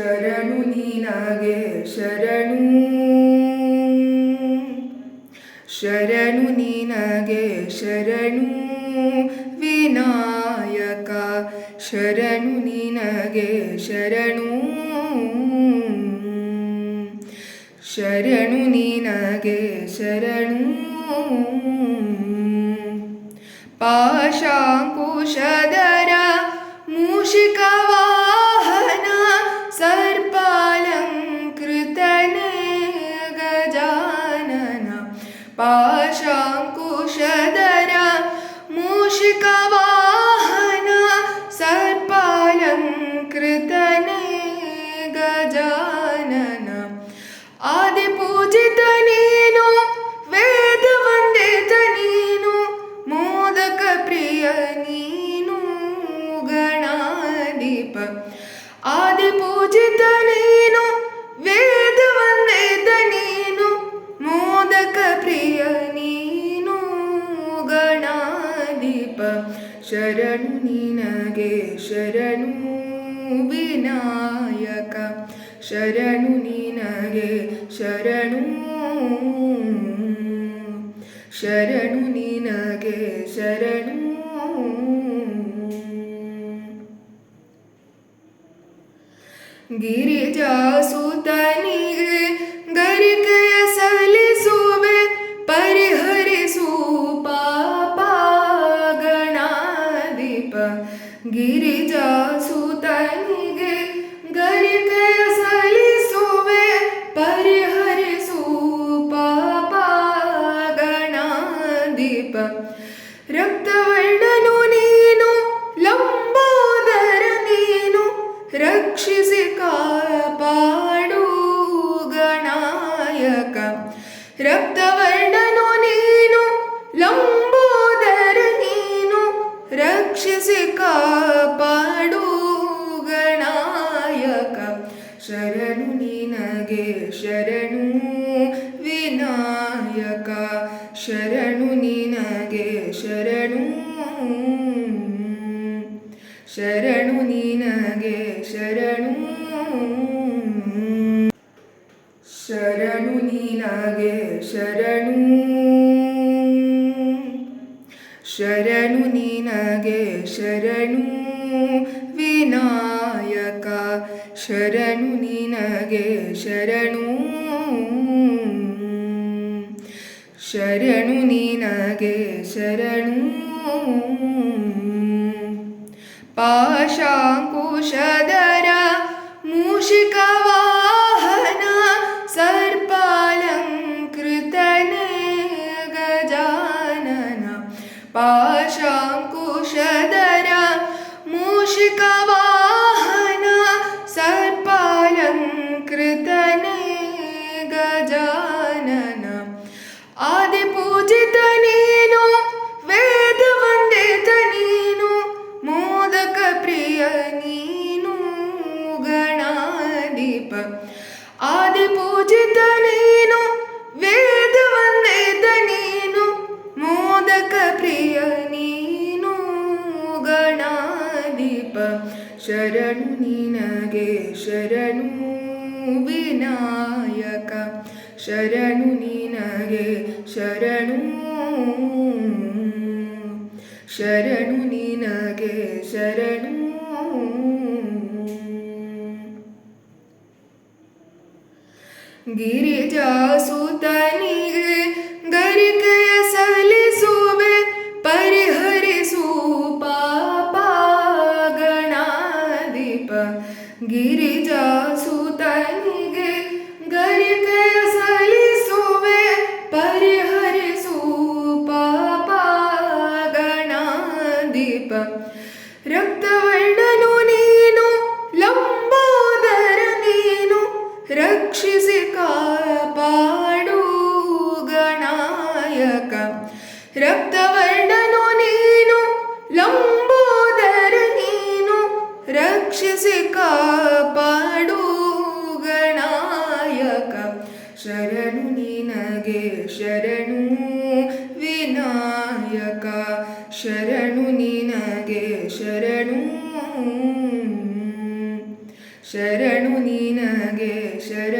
ಶರಣು ನಿನಗೆ ಶರಣು. ಶರಣು ನಿನಗೆ ಶರಣು. ವಿನಾಯಕ ಶರಣು ನಿನಗೆ ಶರಣು. ಶರಣು ನಿನಗೆ ಶರಣು. ಪಾಶಾಂಕುಶದರ मुषधरा मूषिका ಶರಣು ನಿನಗೆ ಶರಣು ವಿನಾಯಕ ಶರಣು ನಿನಗೆ ಶರಣು ಶರಣು ನಿನಗೆ ಶರಣು ಗಿರಿಜಾಸುತನಿಗೆ ಗರಿಕೆಯ गिरिजा सुतनिगे गर के असली पर हर दीप रक्त रक्तवर्णनो ಶರಣು ನಿನಗೆ ಶರಣು ಶರಣು ನಿನಗೆ ಶರಣು ಶರಣು ನಿನಗೆ ಶರಣು ವಿನಾಯಕ ಶರಣು ನಿನಗೆ ಶರಣು ಶರಣು ನಿನಗೆ ಶರಣು ಪಾಶಾಂಕುಶದರ ಮೂಷಿಕವಾಹನ ಸರ್ಪಾಲಂಕೃತನೇ ಗಜಾನನ ಪಾಶಾಂಕುಶದರ ಮೂಷಿಕವಾಹನ ಶರಣು ನಿನಗೆ ಶರಣು ವಿನಾಯಕ ಶರಣು ನಿನಗೆ ಶರಣು ಶರಣು ನಿನಗೆ ಶರಣು ಗಿರಿಜಾಸುತನಿಗೆ ಗಿರಿಜಾಸುತನಿಗೆ ಗರಿಕೆಯ ಸಲ್ಲಿಸುವೆ ಪರಿಹರಿಸು ಪಾಪ ಗಣಾಧಿಪ ರಕ್ತವರ್ಣನು ಶರಣು ನೀನಗೆ ಶರಣು. ಶರಣು ನೀನಗೆ ಶರಣು